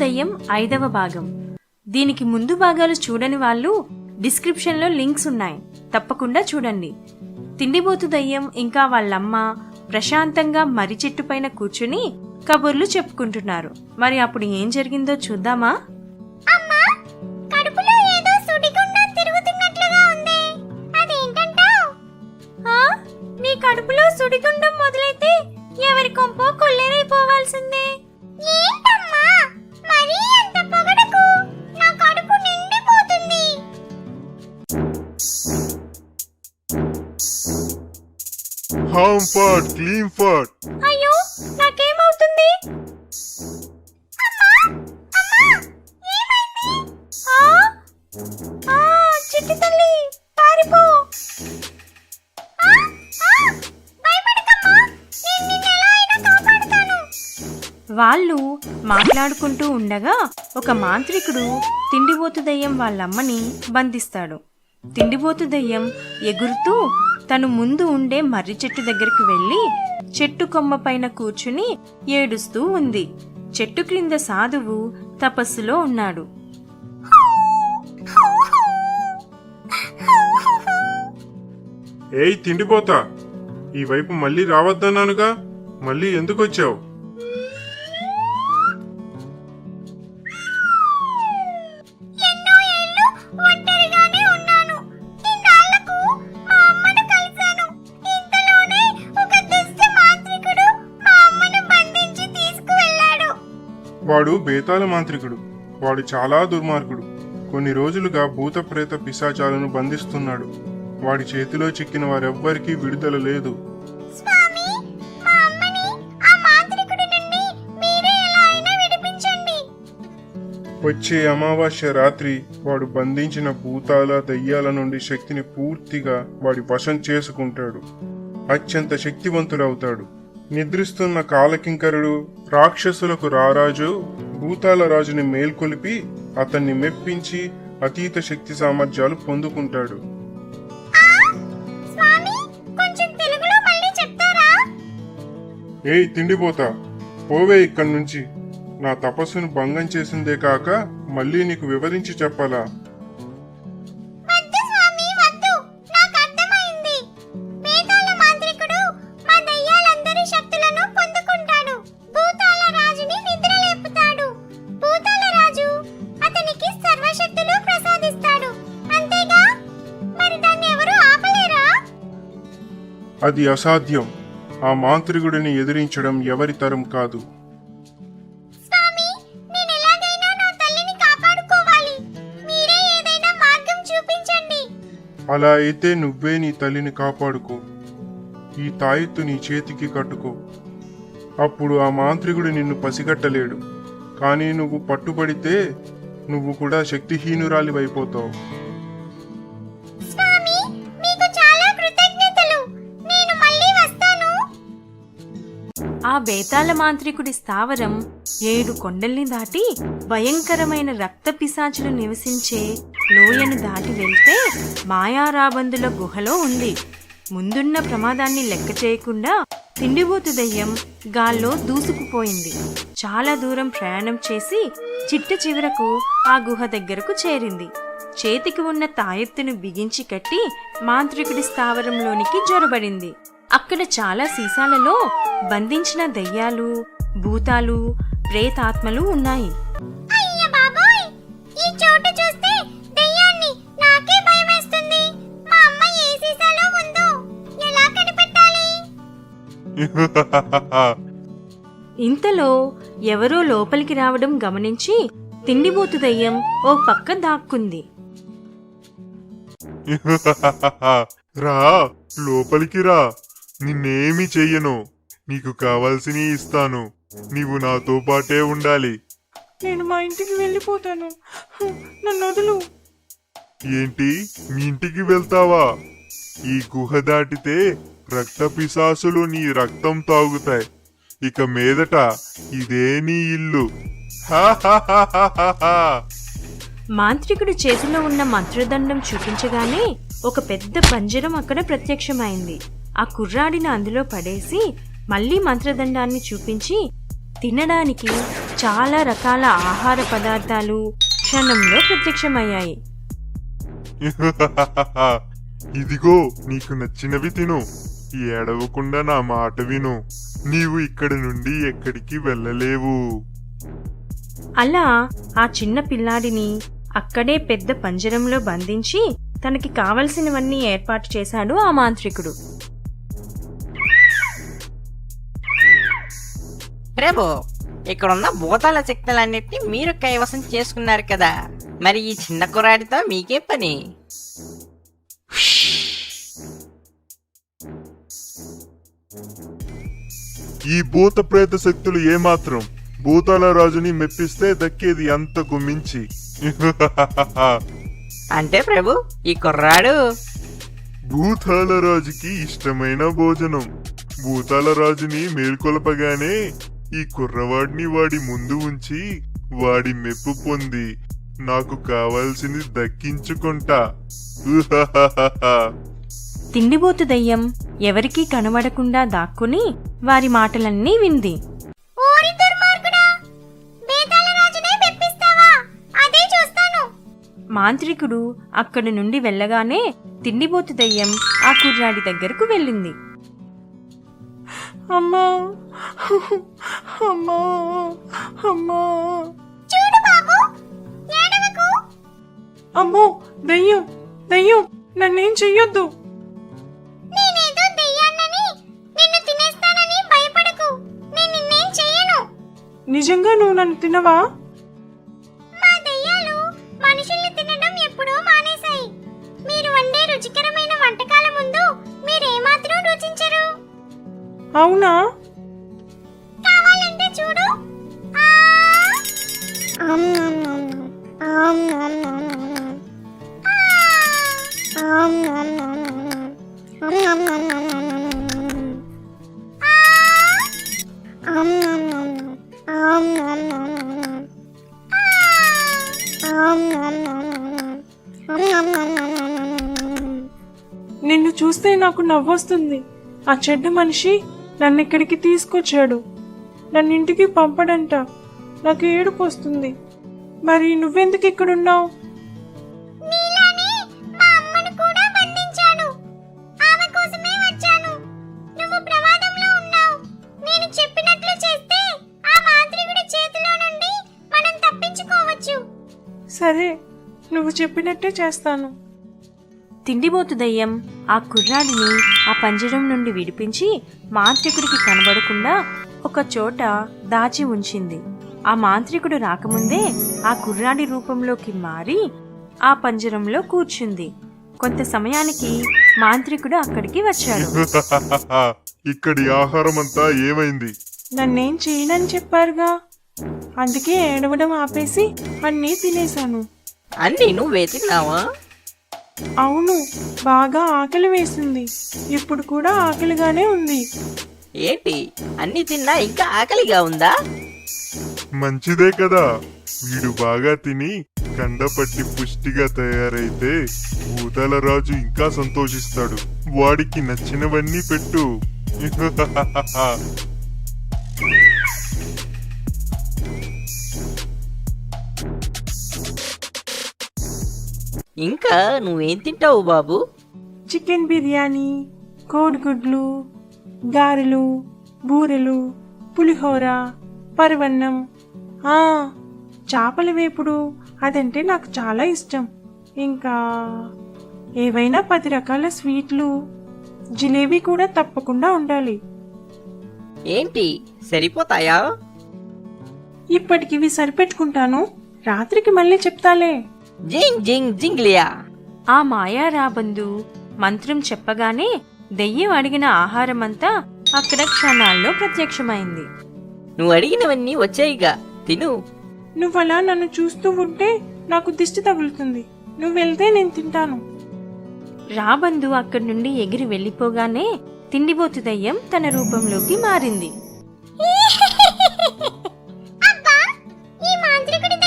దయ్యం ఐదవ భాగం. దీనికి ముందు భాగాలు చూడని వాళ్ళు డిస్క్రిప్షన్లో లింక్స్ ఉన్నాయి. తప్పకుండా చూడండి. తిండిబోతు దయ్యం ఇంకా వాళ్ళమ్మ ప్రశాంతంగా మర్రి చెట్టు పైన కూర్చుని కబుర్లు చెప్పుకుంటున్నారు. మరి అప్పుడు ఏం జరిగిందో చూద్దామా? కడుపులో సుడిగుండం నీ కడుపులో సుడిగుండం మొదలైతే ఎవరి కొంపో కొల్లేరైపోవాల్సిందే. ఏంటమ్మా? హామ్ ఫాట్ క్లీన్ ఫాట్ అయ్యో నాకేమవుతుంది ఆ? ఆ, చిట్టి తల్లి పారిపో. ఆ, ఆ, భయపడకమ్మా నేను నిన్ను ఎలా అయినా కాపాడుతాను. వాళ్ళు మాట్లాడుకుంటూ ఉండగా ఒక మాంత్రికుడు తిండిబోతు దయ్యం వాళ్ళమ్మని బంధిస్తాడు. తిండిబోతు దయ్యం ఎగురుతూ తను ముందు ఉండే మర్రి చెట్టు దగ్గరికి వెళ్ళి చెట్టు కొమ్మ పైన కూర్చుని ఏడుస్తూ ఉంది. చెట్టు క్రింద సాధువు తపస్సులో ఉన్నాడు. ఏయ్ తిండిపోతా. ఈ వైపు మళ్ళీ రావద్దన్నానుగా. మళ్ళీ ఎందుకు వచ్చావు వాడు బేతాళ మాంత్రికుడు. వాడు చాలా దుర్మార్గుడు. కొన్ని రోజులుగా భూత ప్రేత పిశాచాలను బంధిస్తున్నాడు. వాడి చేతిలో చిక్కిన వారెవ్వరికీ విడుదల లేదు. వచ్చే అమావాస్య రాత్రి వాడు బంధించిన భూతాల దయ్యాల నుండి శక్తిని పూర్తిగా వాడి వశం చేసుకుంటాడు. అత్యంత శక్తివంతుడవుతాడు. నిద్రిస్తున్న కాలకింకరుడు రాక్షసులకు రారాజు భూతాల రాజుని మేల్కొలిపి అతన్ని మెప్పించి అతీత శక్తి సామర్థ్యాలు పొందుకుంటాడు. ఏయ్ తిండిపోతా. పోవే ఇక్కడి నుంచి నా తపస్సును భంగం చేసిందే కాక మళ్ళీ నీకు వివరించి చెప్పాలా? అది అసాధ్యం. ఆ మాంత్రికుడిని ఎదిరించడం ఎవరి తరం కాదు. అలా అయితే నువ్వే నీ తల్లిని కాపాడుకో. ఈ తాయెత్తు నీ చేతికి కట్టుకో. అప్పుడు ఆ మాంత్రికుడు నిన్ను పసిగట్టలేడు. కానీ నువ్వు పట్టుబడితే నువ్వు కూడా శక్తిహీనురాలివైపోతావు. ఆ బేతాళ మాంత్రికుడి స్థావరం ఏడు కొండల్ని దాటి భయంకరమైన రక్త పిశాచులు నివసించే లోయను దాటి వెళ్తే మాయారాబందుల గుహలో ఉంది. ముందున్న ప్రమాదాన్ని లెక్క చేయకుండా తిండిబోతు దయ్యం గాల్లో దూసుకుపోయింది. చాలా దూరం ప్రయాణం చేసి చిట్ట చివరకు ఆ గుహ దగ్గరకు చేరింది. చేతికి ఉన్న తాయెత్తును బిగించి కట్టి మాంత్రికుడి స్థావరంలోనికి జొరబడింది. అక్కడ చాలా సీసాలలో బంధించిన దయ్యాలు భూతాలు ప్రేతాత్మలు ఉన్నాయి. అయ్య బాబోయ్! ఈ చోటు చూస్తే దెయ్యాన్ని నాకే భయమేస్తుంది. మా అమ్మ ఏ సీసాలో ఉందో ఎలా కనిపెట్టాలి? ఇంతలో ఎవరో లోపలికి రావడం గమనించి తిండిబోతు దయ్యం ఓ పక్క దాక్కుంది. రా లోపలికి రా. నిన్నేమి చెయ్యను. నీకు కావాల్సినవి ఇస్తాను. నీవు నాతో పాటే ఉండాలి. నేను మా ఇంటికి వెళ్ళిపోతాను. నన్ను వదులు. ఏంటి? మీ ఇంటికి వెళ్తావా? ఈ గుహ దాటితే రక్త పిశాసులు నీ రక్తం తాగుతాయి. ఇక మీదట ఇదే నీ ఇల్లు. మాంత్రికుడి చేతిలో ఉన్న మంత్రదండం చూపించగానే ఒక పెద్ద పంజరం అక్కడ ప్రత్యక్షమైంది. ఆ కుర్రాడిని అందులో పడేసి మళ్ళీ మంత్రదండాన్ని చూపించి తినడానికి చాలా రకాల ఆహార పదార్థాలు క్షణంలో ప్రత్యక్షమయ్యాయి. ఇదిగో నీకు నచ్చినవి తిను. ఏడవకుండా నా మాట విను. నీవు ఇక్కడి నుండి ఎక్కడికి వెళ్ళలేవు. అలా ఆ చిన్న పిల్లాడిని అక్కడే పెద్ద పంజరంలో బంధించి తనకి కావలసినవన్నీ ఏర్పాటు చేశాడు ఆ మాంత్రికుడు. ప్రభు ఇక్కడున్న భూతాల శక్తులన్నిటినీ మీరు కైవసం చేసుకున్నారు కదా. మరి ఈ చిన్న కుర్రాడితో మీకే పని. ఈ భూత ప్రేత శక్తులు ఏమాత్రం భూతాల రాజుని మెప్పిస్తే దక్కేది అంతకు మించి. అంటే ప్రభు ఈ కుర్రాడు? భూతాల రాజుకి ఇష్టమైన భోజనం. భూతాల రాజుని మేల్కొలపగానే ఈ కుర్రవాడిని వాడి ముందు ఉంచి వాడి మెప్పు పొంది నాకు కావాల్సింది దక్కించుకుంటా. తిండిబోతు దయ్యం ఎవరికీ కనబడకుండా దాక్కుని వారి మాటలన్నీ వింది. ఓరి దుర్మార్గుడా బేతాళ రాజునే మెప్పిస్తావా? అదే చూస్తాను. మాంత్రికుడు అక్కడి నుండి వెళ్ళగానే తిండిబోతు దయ్యం ఆ కుర్రాడి దగ్గరకు వెళ్ళింది. అమ్మా. అమ్మా. అమ్మా. చూడు బాబు ఏడవకు. అమ్మో దయ్యం దయ్యం నన్నేం చెయ్యొద్దు. నేనేదో దెయ్యాన్నని నిన్ను తినేస్తానని భయపడకు. నేను నిన్నేం చేయను నిజంగా నువ్వు నన్ను తినవా? అవునా కావాలంటే చూడు ఆ! నిన్ను చూస్తే నాకు నవ్వొస్తుంది ఆ చెడ్డ మనిషి నన్ను ఇక్కడికి తీసుకొచ్చాడు? నన్ను ఇంటికి పంపడంట. నాకు ఏడుపు వస్తుంది మరి నువ్వెందుకు ఇక్కడున్నావు? సరే నువ్వు చెప్పినట్టే చేస్తాను. తిండిబోతు దయ్యం. ఆ కుర్రాడిని ఆ పంజరం నుండి విడిపించి మాంత్రికుడికి కనబడకుండా ఒక చోట దాచి ఉంచింది. ఆ మాంత్రికుడు రాకముందే ఆ కుర్రాడి రూపంలోకి మారి ఆ పంజరంలో కూర్చుంది. కొంత సమయానికి మాంత్రికుడు అక్కడికి వచ్చాడు. ఇక్కడి ఆహారం అంతా ఏమైంది? నన్నేం చేయనని చెప్పారుగా. అందుకే ఏడవడం ఆపేసి అన్నీ తినేశాను. అన్నీ నువ్వే తిన్నావా? అవును బాగా ఆకలి వేసింది. ఇప్పుడు కూడా ఆకలిగానే ఉంది. ఏంటి అన్ని తిన్నా ఇంకా ఆకలిగా ఉందా? మంచిదే కదా. వీడు బాగా తిని కండపట్టి పుష్టిగా తయారైతే భూతాల రాజు ఇంకా సంతోషిస్తాడు. వాడికి నచ్చినవన్నీ పెట్టు. ఇంకా నువ్వేం తింటావు బాబు? చికెన్ బిర్యానీ కోడిగుడ్లు గారెలు బూరెలు పులిహోర పరవన్నం. ఆ, చేపల వేపుడు అదంటే నాకు చాలా ఇష్టం. ఇంకా ఏవైనా పది రకాల స్వీట్లు జిలేబీ కూడా తప్పకుండా ఉండాలి. ఏంటి సరిపోతాయా? ఇప్పటికి ఇవి సరిపెట్టుకుంటాను. రాత్రికి మళ్ళీ చెప్తాలే. జింగ్ జింగ్ జింగ్లియా. ఆ మాయా రాబందు మంత్రం చెప్పగానే దెయ్యం అడిగిన ఆహారమంతా అక్కడ క్షణాల్లో ప్రత్యక్షమైంది. నువ్వు అడిగినవన్నీ వచ్చాయిగా తిను. నువ్వలా నన్ను చూస్తూ ఉంటే నాకు దిష్టి తగులుతుంది. నువ్వు వెళ్తే నేను తింటాను. రాబందు అక్కడి నుండి ఎగిరి వెళ్ళిపోగానే తిండిబోతు దయ్యం తన రూపంలోకి మారింది. అబ్బా ఈ మాంత్రికుడి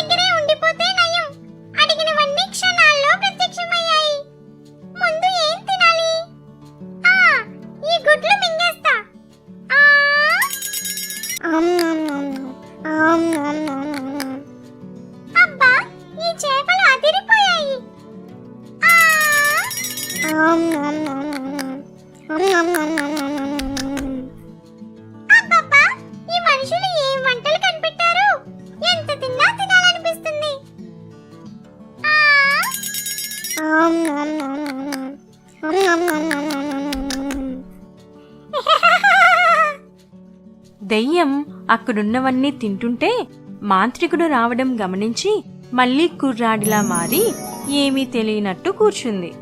దెయ్యం అక్కడున్నవన్నీ తింటుంటే మాంత్రికుడు రావడం గమనించి మళ్ళీ కుర్రాడిలా మారి ఏమీ తెలియనట్టు కూర్చుంది.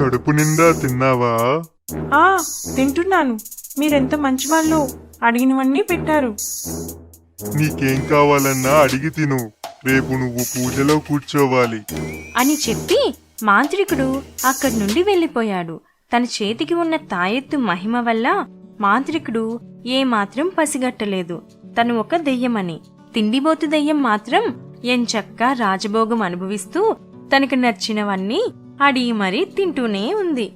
కడుపు నిండా తిన్నావా? ఆ తింటున్నాను. మీరెంత మంచివాళ్ళు అడిగినవన్నీ పెట్టారు. నీకేం కావాలన్నా అడిగి తిను. రేపు నువ్వు పూజలో కూర్చోవాలి. అని చెప్పి మాంత్రికుడు అక్కడి నుండి వెళ్ళిపోయాడు. తన చేతికి ఉన్న తాయెత్తు మహిమ వల్ల మాంత్రికుడు ఏమాత్రం పసిగట్టలేదు. తను ఒక దెయ్యమని. తిండిబోతు దెయ్యం మాత్రం ఎంచక్కా రాజభోగం అనుభవిస్తూ తనకు నచ్చినవన్నీ అడిగి మరీ తింటూనే ఉంది.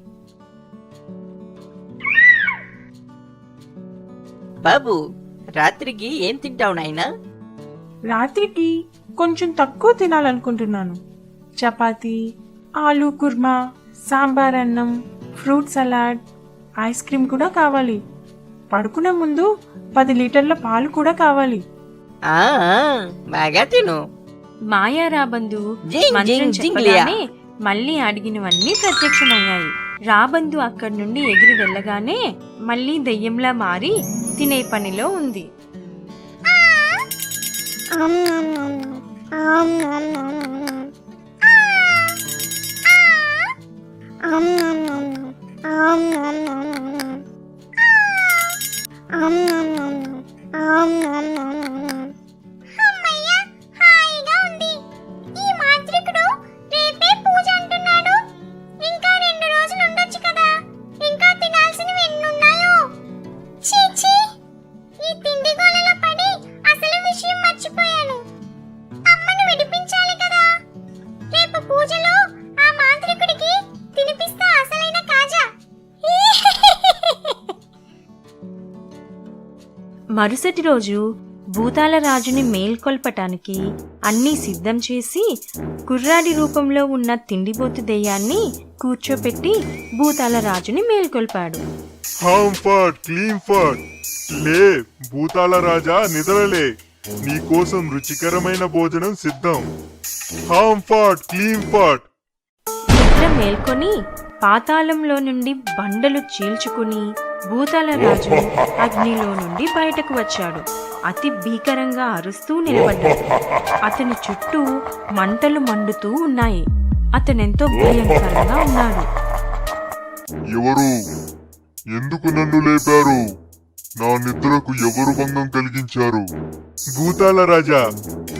బాబు రాత్రికి ఏం తింటావు నాయనా? రాత్రికి కొంచెం తక్కువ తినాలనుకుంటున్నాను. చపాతీ ఆలూ కుర్మా సాంబార్ అన్నం ఫ్రూట్ సలాడ్ ఐస్ క్రీమ్ కూడా కావాలి. పడుకునే ముందు పది లీటర్ల పాలు కూడా కావాలి. ఆ ఆ, బాగా తిను. మాయా రాబందు జింగ్ మంత్రం జింగ్ జింగ్లియా. చెప్పగానే మళ్ళీ అడిగినవన్నీ ప్రత్యక్షమయ్యాయి. రాబందు అక్కడి నుండి ఎగిరి వెళ్ళగానే మళ్ళీ దెయ్యంలా మారి తినే పనిలో ఉంది. Om nom nom nom. Om nom nom nom nom. Om nom nom nom. Om nom nom nom. మరుసటి రోజు భూతాల రాజుని మేల్కొల్పటానికి అన్నీ సిద్ధం చేసి కుర్రాడి రూపంలో ఉన్న తిండిబోతు దెయ్యాన్ని కూర్చోపెట్టి భూతాల రాజుని మేల్కొల్పాడు. లే భూతాల రాజా నిద్రలే. నీకోసం రుచికరమైన భోజనం సిద్ధం. హామ్ ఫాట్ క్లీన్ ఫాట్ నిద్ర మేల్కొని పాతాళంలో నుండి బండలు చీల్చుకుని భూతాల రాజు అగ్నిలో నుండి బయటకు వచ్చాడు. అతి భీకరంగా అరుస్తూ నిలబడ్డాడు. అతని చుట్టూ మంటలు మండుతూ ఉన్నాయి. అతనెంతో భయంకరంగా ఉన్నాడు. ఎవరు? ఎందుకు నన్ను లేపారు? నా నిద్రకు ఎవరు భంగం కలిగించారు? భూతాల రాజా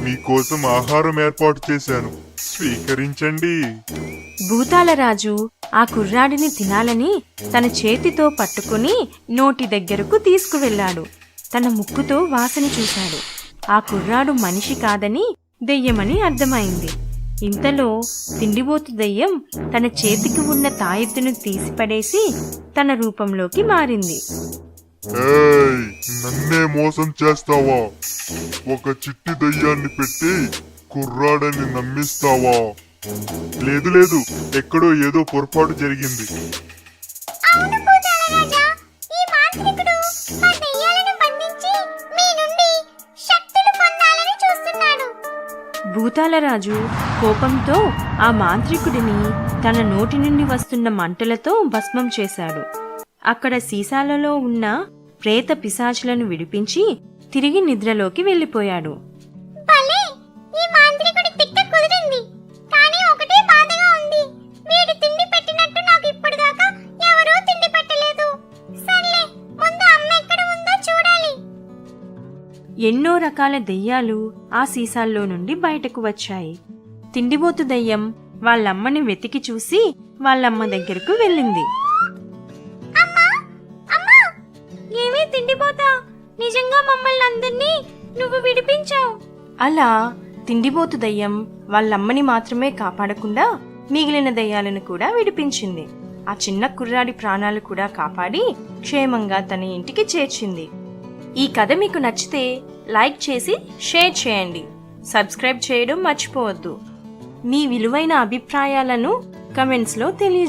మీకోసం ఆహారం ఏర్పాటు చేశాను. స్వీకరించండి. భూతాల రాజు ఆ కుర్రాడిని తినాలని తన చేతితో పట్టుకుని నోటి దగ్గరకు తీసుకువెళ్ళాడు. తన ముక్కుతో వాసన చూశాడు. ఆ కుర్రాడు మనిషి కాదని దెయ్యమని అర్థమైంది. ఇంతలో తిండిబోతు దెయ్యం తన చేతికి ఉన్న తాయెత్తును తీసిపడేసి తన రూపంలోకి మారింది. నన్నే మోసం చేస్తావా? ఒక చిట్టి దయ్యాన్ని పెట్టి కుర్రాడని నమ్మిస్తావా? లేదు లేదు ఎక్కడో ఏదో పొరపాటు జరిగింది. అవును పూజాల రాజా ఈ మాంత్రికుడు మా దెయ్యాలను బంధించి మీ నుండి శక్తులు పొందాలని చూస్తున్నాడు. భూతాల రాజు కోపంతో ఆ మాంత్రికుడిని తన నోటి నుండి వస్తున్న మంటలతో భస్మం చేశాడు. అక్కడ సీసాలలో ఉన్న ప్రేత పిశాచులను విడిపించి తిరిగి నిద్రలోకి వెళ్ళిపోయాడు. రకాల దెయ్యాలు ఆ సీసాల్లో నుండి బయటకు వచ్చాయి. తిండిబోతు దెయ్యం వాళ్ళమ్మని వెతికి చూసి వాళ్ళమ్మ దగ్గరకు వెళ్ళింది. నిజంగా మమ్మల్ని అందరినీ నువ్వు విడిపించావు. అలా తిండిబోతు దయ్యం వాళ్ళమ్మని మాత్రమే కాపాడకుండా మిగిలిన దయ్యాలను కూడా విడిపించింది. ఆ చిన్న కుర్రాడి ప్రాణాలు కూడా కాపాడి క్షేమంగా తన ఇంటికి చేర్చింది. ఈ కథ మీకు నచ్చితే లైక్ చేసి షేర్ చేయండి. సబ్స్క్రైబ్ చేయడం మర్చిపోవద్దు. మీ విలువైన అభిప్రాయాలను కమెంట్స్లో తెలియజేయండి